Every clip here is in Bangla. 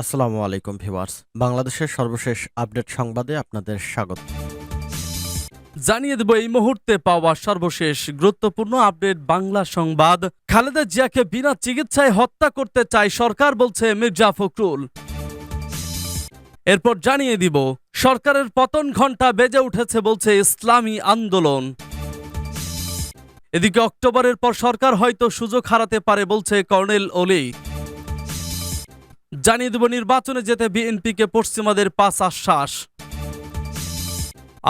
আসসালামু আলাইকুম ভিউয়ার্স। বাংলাদেশের সর্বশেষ আপডেট সংবাদে আপনাদের স্বাগত। জানিয়ে দেব এই মুহূর্তে পাওয়া সর্বশেষ গুরুত্বপূর্ণ আপডেট বাংলা সংবাদ। খালেদা জিয়াকে বিনা চিকিৎসায় হত্যা করতে চায় সরকার, বলছে মির্জা ফখরুল। এরপর জানিয়ে দিব, সরকারের পতন ঘণ্টা বেজে উঠেছে বলছে ইসলামী আন্দোলন। এদিকে অক্টোবরের পর সরকার হয়তো সুযোগ হারাতে পারে, বলছে কর্নেল ওলি জানিয়ে দেব, নির্বাচনে যেতে বিএনপিকে পশ্চিমাদের পাঁচ আশ্বাস।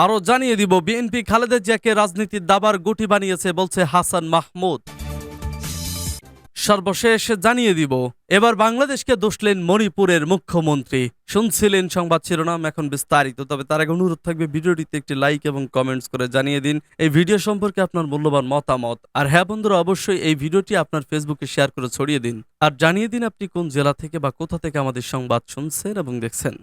আরও জানিয়ে দিব, বিএনপি খালেদা জিয়াকে রাজনীতির দাবার গুটি বানিয়েছে, বলছে হাসান মাহমুদ। সর্বশেষ জানিয়ে দিব, এবার বাংলাদেশকে দোষলেন মণিপুরের মুখ্যমন্ত্রী। শুনছিলেন সংবাদ শিরোনাম, এখন বিস্তারিত। তবে তার আগে অনুরোধ থাকবে ভিডিওটিতে একটি লাইক এবং কমেন্টস করে জানিয়ে দিন। এই ভিডিও সম্পর্কে আপনার মূল্যবান মতামত। আর হ্যাঁ বন্ধুরা, অবশ্যই এই ভিডিওটি আপনার ফেসবুকে শেয়ার করে ছড়িয়ে দিন। আর জানিয়ে দিন আপনি কোন জেলা থেকে বা কোথা থেকে আমাদের সংবাদ শুনছেন এবং দেখছেন।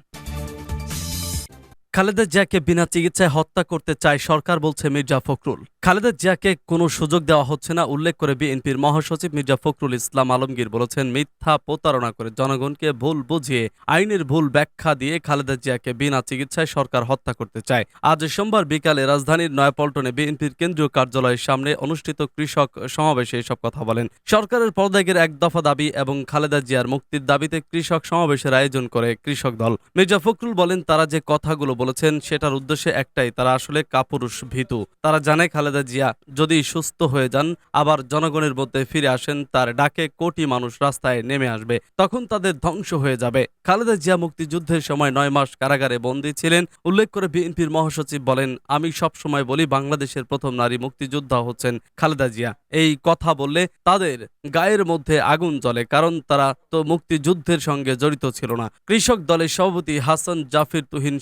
খালেদা জিয়াকে বিনা চিকিৎসায় হত্যা করতে চায় সরকার, বলছে মির্জা ফখরুল। খালেদা জিয়াকে কোনো সুযোগ দেওয়া হচ্ছে না, উল্লেখ করে বিএনপির মহাসচিব মির্জা ফখরুল ইসলাম আলমগীর বলেছেন, মিথ্যা প্রতারণা করে জনগণকে ভুল বুঝিয়ে, আইনের ভুল ব্যাখ্যা দিয়ে খালেদা জিয়াকে বিনা চিকিৎসায় সরকার হত্যা করতে চায়। আজ সোমবার বিকালে রাজধানীর নয়াপল্টনে বিএনপির কেন্দ্রীয় কার্যালয়ের সামনে অনুষ্ঠিত কৃষক সমাবেশে এসব কথা বলেন। সরকারের পদত্যাগের এক দফা দাবি এবং খালেদা জিয়ার মুক্তির দাবিতে কৃষক সমাবেশের আয়োজন করে কৃষক দল। মির্জা ফখরুল বলেন, তারা যে কথাগুলো বলেছেন, সেটার উদ্দেশ্যে একটাই, তারা আসলে কাপুরুষ, ভীতু। তারা জানে খালেদা জিয়া যদি সুস্থ হয়ে যান, আবার জনগণের মধ্যে ফিরে আসেন, তার ডাকে কোটি মানুষ রাস্তায় নেমে আসবে, তখন তাদের ধ্বংস হয়ে যাবে। খালেদা জিয়া মুক্তিযুদ্ধের সময় নয় মাস কারাগারে বন্দী ছিলেন। উল্লেখ করে বিএনপির মহাসচিব বলেন, আমি সব সময় বলি, বাংলাদেশের প্রথম নারী মুক্তিযোদ্ধা হচ্ছেন খালেদা জিয়া। এই কথা বললে তাদের গায়ের মধ্যে আগুন জ্বলে, কারণ তারা তো মুক্তিযুদ্ধের সঙ্গে জড়িত ছিল না। কৃষক দলের সভাপতি হাসান জাফির তুহিন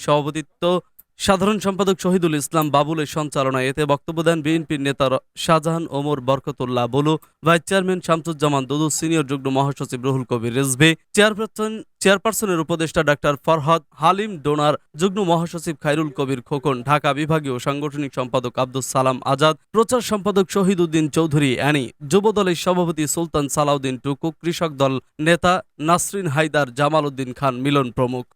সভাপতিত্ব সাধারণ সম্পাদক শহীদুল ইসলাম বাবুলের সঞ্চালনায় এতে বক্তব্য দেন বিএনপির নেতা Shahjahan Omar Barkatullah Bolu, vice chairman Shamsuzzaman Dudu, senior যুগ্ম মহাসচিব রুহুল কবির রেজভি, চেয়ারপারসন চেয়ারপারসনের উপদেষ্টা ডাক্তার ফরহাদ হালিম ডোনার, যুগ্ম মহাসচিব খাইরুল কবির খোকন, ঢাকা বিভাগীয় সাংগঠনিক সম্পাদক আব্দুস সালাম আজাদ, প্রচার সম্পাদক শহীদ উদ্দিন চৌধুরী অ্যানি, যুবদলের সভাপতি সুলতান সালাউদ্দিন টুকু, কৃষক দল নেতা নাসরিন হায়দার জামাল উদ্দিন খান মিলন প্রমুখ।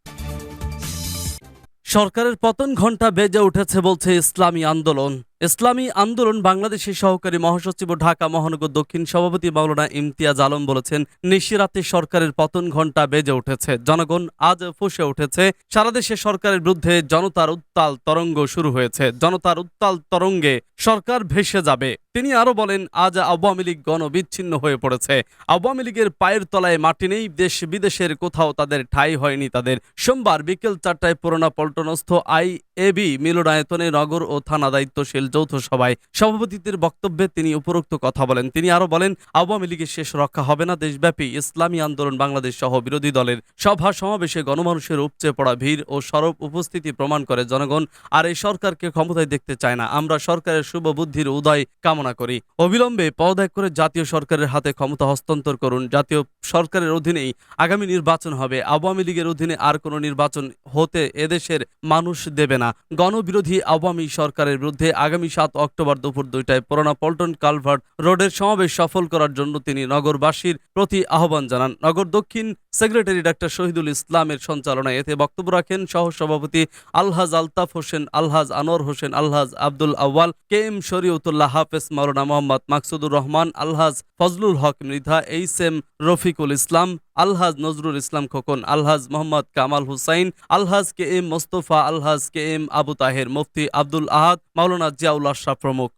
সরকারের পতন ঘণ্টা বেজে উঠেছে বলছে ইসলামী আন্দোলন। ইসলামী আন্দোলন বাংলাদেশের সহকারী মহাসচিব ঢাকা মহানগর দক্ষিণ সভাপতি মাওলানা ইমতিয়াজ আলম বলেছেন, নিশিরাতে সরকারের পতন ঘণ্টা বেজে উঠেছে। জনগণ আজ ফুসে উঠেছে। সারা দেশে সরকারের বিরুদ্ধে জনতার উত্তাল তরঙ্গ শুরু হয়েছে। জনতার উত্তাল তরঙ্গে সরকার ভেসে যাবে। তিনি আরও বলেন, আজ আওয়ামী লীগ গণবিচ্ছিন্ন হয়ে পড়েছে। আওয়ামী লীগের পায়ের তলায় মাটি নেই, দেশ বিদেশের কোথাও তাদের ঠাঁই হয়নি তাদের। সোমবার বিকেল চারটায় পুরোনা পল্টনস্থ আই এবি মিলনায়তনে নগর ও থানা দায়িত্বশীল যৌথ সভায় সভাপতিত্বের বক্তব্যে তিনি উপরোক্ত কথা বলেন। তিনি আরও বলেন, আওয়ামী লীগের শেষ রক্ষা হবে না। দেশব্যাপী ইসলামী আন্দোলন বাংলাদেশ সহ বিরোধী দলের সভা সমাবেশে গণমানুষের উপচে পড়া ভিড় ও সরব উপস্থিতি প্রমাণ করে জনগণ, আর এই সরকারকে ক্ষমতায় দেখতে চায় না। আমরা সরকারের শুভ বুদ্ধির উদয় কামনা করি। অবিলম্বে পদত্যাগ করে জাতীয় সরকারের হাতে ক্ষমতা হস্তান্তর করুন। জাতীয় সরকারের অধীনেই আগামী নির্বাচন হবে। আওয়ামী লীগের অধীনে আর কোনো নির্বাচন হতে এদেশের মানুষ দেবে না। গণবিরোধী আওয়ামী সরকারের বিরুদ্ধে আগামী সাত অক্টোবর দুপুর দুইটায় পুরোনা পল্টন কালভার্ট রোডের সমাবেশ সফল করার জন্য তিনি নগরবাসীর প্রতি আহ্বান জানান। নগর দক্ষিণ সেক্রেটারি ডাক্তার শহীদুল ইসলামের সঞ্চালনায় এতে বক্তব্য রাখেন সহ সভাপতি আলহাজ আলতাফ হোসেন, আলহাজ আনোয়ার হোসেন, আলহাজ আব্দুল আউয়াল কে এম শরীয়তুল্লাহ হাফেজ মাওলানা মোহাম্মদ মাকসুদুর রহমান, আলহাজ ফজলুল হক মৃধা এইচ এম রফিকুল ইসলাম, আলহাজ নজরুল ইসলাম খোকন, আলহাজ মোহাম্মদ কামাল হুসাইন, আলহাজ কে এম মোস্তফা, আলহাজ কে এম আবু তাহের মুফতি আব্দুল আহাদ, মাওলানা জিয়াউল আশরাফ প্রমুখ।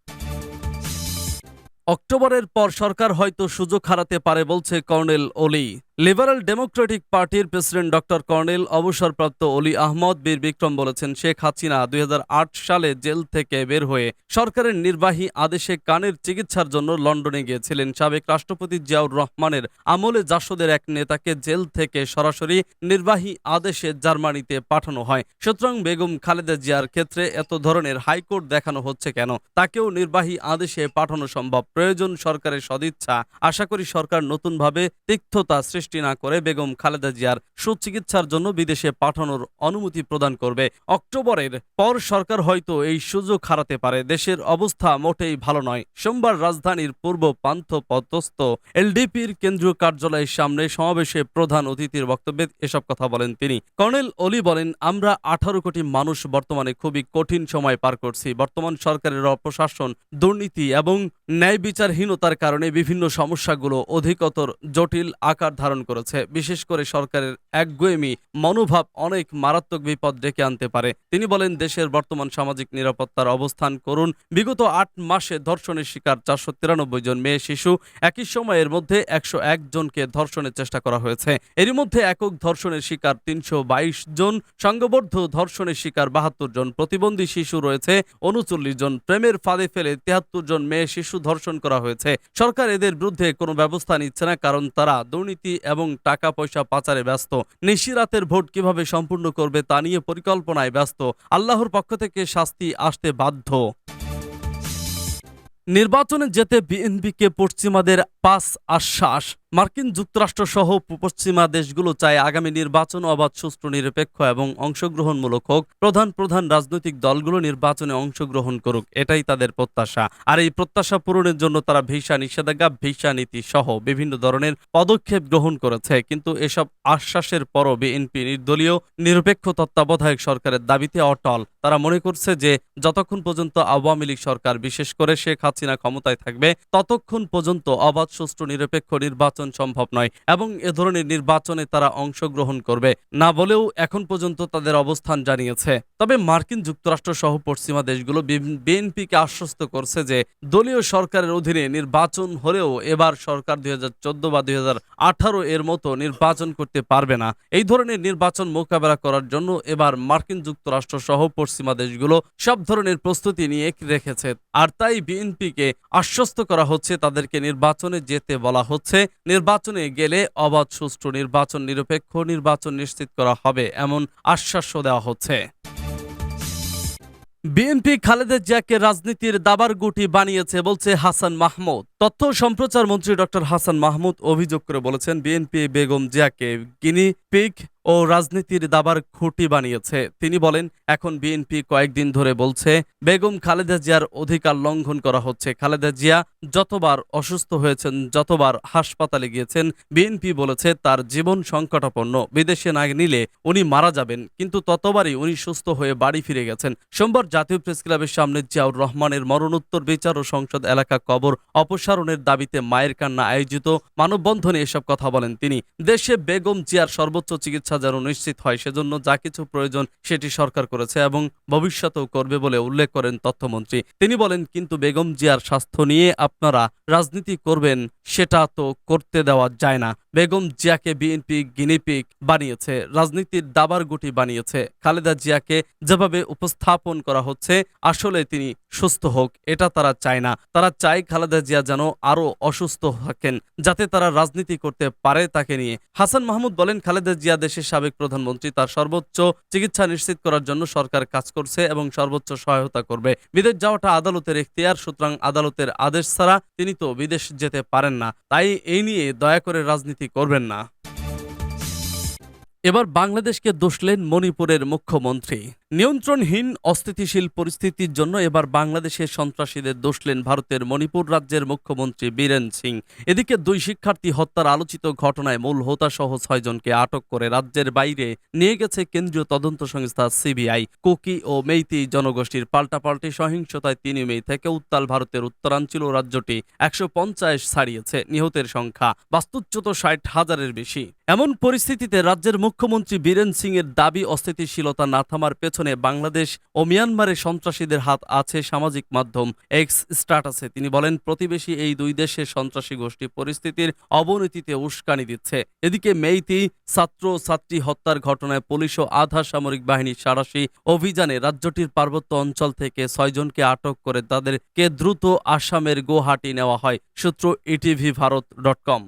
অক্টোবরের পর সরকার হয়তো সুযোগ হারাতে পারে বলছে কর্নেল ওলি। লিবারেল ডেমোক্রেটিক পার্টির প্রেসিডেন্ট ডক্টর কর্নেল অবসরপ্রাপ্ত অলি আহমদ বীর বিক্রম বলেছেন, শেখ হাসিনা দুই হাজার আট সালে জেল থেকে বের হয়ে সরকারের নির্বাহী আদেশে কানের চিকিৎসার জন্য লন্ডনে গিয়েছিলেন। সাবেক রাষ্ট্রপতি জিয়াউর রহমানের আমলে জাসদের এক নেতাকে জেল থেকে সরাসরি নির্বাহী আদেশে জার্মানিতে পাঠানো হয়। সুতরাং বেগম খালেদা জিয়ার ক্ষেত্রে এত ধরনের হাইকোর্ট দেখানো হচ্ছে কেন? তাকেও নির্বাহী আদেশে পাঠানো সম্ভব। প্রয়োজন সরকারের সদিচ্ছা। আশা করি সরকার নতুনভাবে তিক্ততা সৃষ্টি সন্তুষ্টি না করে বেগম খালেদা জিয়ার সুচিকিৎসার জন্য বিদেশে পাঠানোর অনুমতি প্রদান করবে। অক্টোবরের পর সরকার হয়তো এই সুযোগ হারাতে পারে। দেশের অবস্থা মোটেই ভালো নয়। সোমবার রাজধানীর পূর্ব পান্থ পদস্থ এলডিপির কেন্দ্রীয় কার্যালয়ের সামনে সমাবেশে প্রধান অতিথির বক্তব্যে এসব কথা বলেন তিনি। কর্নেল অলি বলেন, আমরা আঠারো কোটি মানুষ বর্তমানে খুবই কঠিন সময় পার করছি। বর্তমান সরকারের অপশাসন, দুর্নীতি এবং ন্যায় বিচারহীনতার কারণে বিভিন্ন সমস্যাগুলো অধিকতর জটিল আকার ধারণ করেছে। বিশেষ করে সরকারের একগুয়েমি মনোভাব অনেক মারাত্মক বিপদ ডেকে আনতে পারে। তিনি বলেন, দেশের বর্তমান সামাজিক নিরাপত্তার অবস্থান করুন। বিগত আট মাসে ধর্ষণের শিকার চারশো তিরানব্বই জন মেয়ে, শিশু। একই সময়ের মধ্যে একশো এক জনকে ধর্ষণের চেষ্টা করা হয়েছে। এরই মধ্যে একক ধর্ষণের শিকার তিনশো বাইশ জন। সংঘবদ্ধ ধর্ষণের শিকার বাহাত্তর জন। প্রতিবন্ধী শিশু রয়েছে উনচল্লিশ জন। প্রেমের ফাঁদে ফেলে তিয়াত্তর জন মেয়ে, শিশু ধর্ষণ করা হয়েছে। সরকার এদের বিরুদ্ধে কোনো ব্যবস্থা নিচ্ছে না, কারণ তারা দুর্নীতি এবং টাকা পয়সা পাচারে ব্যস্ত। নিশিরাতের ভোট কীভাবে সম্পূর্ণ করবে তা নিয়ে পরিকল্পনায় ব্যস্ত। আল্লাহর পক্ষ থেকে শাস্তি আসতে বাধ্য। নির্বাচনে যেতে বিএনপিকে পশ্চিমাদের পাস আশ্বাস। মার্কিন যুক্তরাষ্ট্র সহ পশ্চিমা দেশগুলো চায় আগামী নির্বাচন অবাধ, সুষ্ঠু, নিরপেক্ষ এবং অংশগ্রহণমূলক হোক। প্রধান প্রধান রাজনৈতিক দলগুলো নির্বাচনে অংশগ্রহণ করুক, এটাই তাদের প্রত্যাশা। আর এই প্রত্যাশা পূরণের জন্য তারা ভিসা নিষেধাজ্ঞা, ভিসা নীতি সহ বিভিন্ন ধরনের পদক্ষেপ গ্রহণ করেছে। কিন্তু এসব আশ্বাসের পরও বিএনপি নির্দলীয়, নিরপেক্ষ তত্ত্বাবধায়ক সরকারের দাবিতে অটল। তারা মনে করছে যে, যতক্ষণ পর্যন্ত আওয়ামী লীগ সরকার, বিশেষ করে শেখ হাসিনা ক্ষমতায় থাকবে, ততক্ষণ পর্যন্ত অবাধ, সুষ্ঠু, নিরপেক্ষ নির্বাচন সম্ভব নয় এবং এ ধরনের নির্বাচনে তারা অংশগ্রহণ করবে না বলেও এখন পর্যন্ত তাদের অবস্থান জানিয়েছে। তবে মার্কিন যুক্তরাষ্ট্র সহ পশ্চিমা দেশগুলো বিএনপিকে আশ্বস্ত করছে যে দলীয় সরকারের অধীনে নির্বাচন হলেও এবার সরকার দুই হাজার চোদ্দ বা দুই হাজার আঠারো এর মতো নির্বাচন করতে পারবে না। এই ধরনের নির্বাচন মোকাবেলা করার জন্য এবার মার্কিন যুক্তরাষ্ট্র সহ পশ্চিমা দেশগুলো সব ধরনের প্রস্তুতি নিয়ে রেখেছে। আর তাই বিএনপিকে আশ্বস্ত করা হচ্ছে, তাদেরকে নির্বাচনে যেতে বলা হচ্ছে। নির্বাচনে গেলে অবাধ, সুষ্ঠু নির্বাচন, নিরপেক্ষ নির্বাচন নিশ্চিত করা হবে এমন আশ্বাসও দেওয়া হচ্ছে। বিএনপি খালেদা জিয়াকে রাজনীতির দাবার গুটি বানিয়েছে বলছে হাসান মাহমুদ। তথ্য সম্প্রচার মন্ত্রী ডক্টর হাসান মাহমুদ অভিযোগ করে বলেছেন, বিএনপি বেগম জিয়াকে গিনি পিক ও রাজনীতির দাবার খুঁটি বানিয়েছে। তিনি বলেন, এখন বিএনপি কয়েকদিন ধরে বলছে, বেগম খালেদা জিয়ার অধিকার লঙ্ঘন করা হচ্ছে। খালেদা জিয়া যতবার অসুস্থ হয়েছেন, যতবার হাসপাতালে গিয়েছেন, বিএনপি বলেছে তার জীবন সংকটাপন্ন। বিদেশে না নিলে উনি মারা যাবেন, কিন্তু ততবারই উনি সুস্থ হয়ে বাড়ি ফিরে গেছেন। সোমবার জাতীয় প্রেস ক্লাবের সামনে জিয়াউর রহমানের মরণোত্তর বিচার ও সংসদ এলাকা কবর অপসারণের দাবিতে মায়ের কান্না আয়োজিত। মানববন্ধনে এসব কথা বলেন তিনি। দেশে বেগম জিয়ার সর্বোচ্চ চিকিৎসা যেন নিশ্চিত হয়, সেজন্য যা কিছু প্রয়োজন সেটি সরকার করেছে এবং ভবিষ্যতেও করবে বলে উল্লেখ করেন তথ্যমন্ত্রী। তিনি বলেন, কিন্তু বেগম জিয়ার স্বাস্থ্য নিয়ে আপনারা রাজনীতি করবেন সেটা তো করতে দেওয়া যায় না। বেগম জিয়াকে বিএনপি গিনিপিক বানিয়েছে, রাজনীতির দাবার গুটি বানিয়েছে। খালেদা জিয়াকে যেভাবে উপস্থাপন করা হচ্ছে, আসলে তিনি সুস্থ হোক, এটা তারা চায় না। তারা চায় খালেদা জিয়া যেন আরও অসুস্থ থাকেন, যাতে তারা রাজনীতি করতে পারে তাকে নিয়ে। হাসান মাহমুদ বলেন, খালেদা জিয়া দেশের সাবেক প্রধানমন্ত্রী, তার সর্বোচ্চ চিকিৎসা নিশ্চিত করার জন্য সরকার কাজ করছে এবং সর্বোচ্চ সহায়তা করবে। বিদেশ যাওয়াটা আদালতের এখতিয়ার, সুতরাং আদালতের আদেশ ছাড়া তিনি তো বিদেশ যেতে পারেন না তাই এই নিয়ে দয়া করে রাজনীতি করবেন না। এবার বাংলাদেশকে দোষলেন মণিপুরের মুখ্যমন্ত্রী। নিয়ন্ত্রণহীন, অস্থিতিশীল পরিস্থিতির জন্য এবার বাংলাদেশের সন্ত্রাসীদের দোষলেন ভারতের মণিপুর রাজ্যের মুখ্যমন্ত্রী বীরেন সিং। এদিকে দুই শিক্ষার্থী হত্যার আলোচিত ঘটনায় মূল হোতাসহ ছয়জনকে আটক করে রাজ্যের বাইরে নিয়ে গেছে কেন্দ্রীয় তদন্ত সংস্থা সিবিআই। কুকি ও মেইতি জনগোষ্ঠীর পাল্টাপাল্টি সহিংসতায় তিন মে থেকে উত্তাল ভারতের উত্তরাঞ্চল রাজ্যটি একশো পঞ্চাশ ছাড়িয়েছে নিহতের সংখ্যা। বাস্তুচ্যুত ষাট হাজারের বেশি। এমন পরিস্থিতিতে রাজ্যের মুখ্যমন্ত্রী বীরেন সিং এর দাবি, অস্থিতিশীলতা না থামার পেছনে বাংলাদেশ ও মিয়ানমারের সন্ত্রাসীদের হাত আছে সামাজিক মাধ্যম এক্স স্ট্যাটাসে। তিনি বলেন, প্রতিবেশী এই দুই দেশের সন্ত্রাসী গোষ্ঠী পরিস্থিতির অবনতিতে উস্কানি দিচ্ছে। এদিকে মেইতি ছাত্র ছাত্রী হত্যার ঘটনায় পুলিশ ও আধা সামরিক বাহিনীর সারাশি অভিযানে রাজ্যটির পার্বত্য অঞ্চল থেকে ছয়জনকে আটক করে তাদেরকে দ্রুত আসামের গুয়াহাটি নেওয়া হয়। সূত্র ইটিভি ভারত ডট কম।